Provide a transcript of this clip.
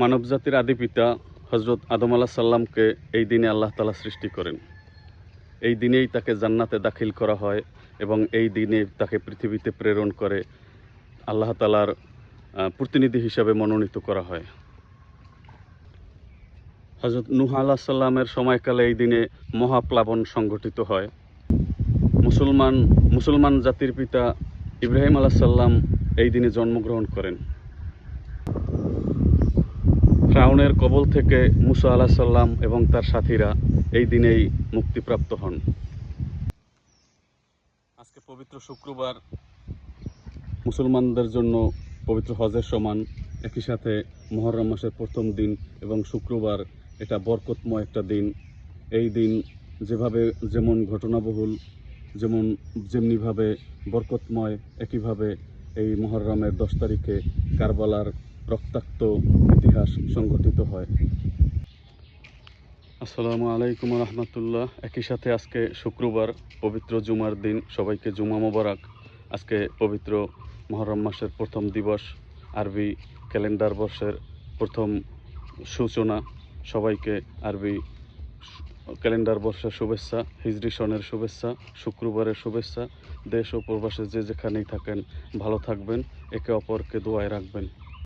মানবজাতির আদি পিতা হজরত আদম আলাহ সাল্লামকে এই দিনে আল্লাহ তালা সৃষ্টি করেন। এই দিনেই তাকে জান্নাতে দাখিল করা হয় এবং এই দিনে তাকে পৃথিবীতে প্রেরণ করে আল্লাহ তালার প্রতিনিধি হিসাবে মনোনীত করা হয়। হজরত নুহ আল্লাহ সাল্লামের সময়কালে এই দিনে মহাপ্লাবন সংঘটিত হয়। মুসলমান মুসলমান জাতির পিতা ইব্রাহিম আলাহ সাল্লাম এই দিনে জন্মগ্রহণ করেন। ফ্রাউনের কবল থেকে মুসা আলাহ সাল্লাম এবং তার সাথীরা এই দিনেই মুক্তিপ্রাপ্ত হন। আজকে পবিত্র শুক্রবার মুসলমানদের জন্য পবিত্র হজের সমান একই সাথে মহরম মাসের প্রথম দিন এবং শুক্রবার এটা বরকতময় একটা দিন। এই দিন যেভাবে যেমন ঘটনাবহুল যেমন যেমনিভাবে বরকতময় একইভাবে এই মহরমের দশ তারিখে কারবালার রক্তাক্ত ইতিহাস সংঘটিত হয়। আসসালামু আলাইকুম রহমতুল্লাহ। একই সাথে আজকে শুক্রবার পবিত্র জুমার দিন। সবাইকে জুমা মোবারক। আজকে পবিত্র মহরম মাসের প্রথম দিবস, আরবি ক্যালেন্ডার বর্ষের প্রথম সূচনা। সবাইকে আরবি ক্যালেন্ডার বর্ষের শুভেচ্ছা, হিজরি সনের শুভেচ্ছা, শুক্রবারের শুভেচ্ছা। দেশ ও প্রবাসে যে যেখানেই থাকেন, ভালো থাকবেন। একে অপরকে দোয়ায় রাখবেন।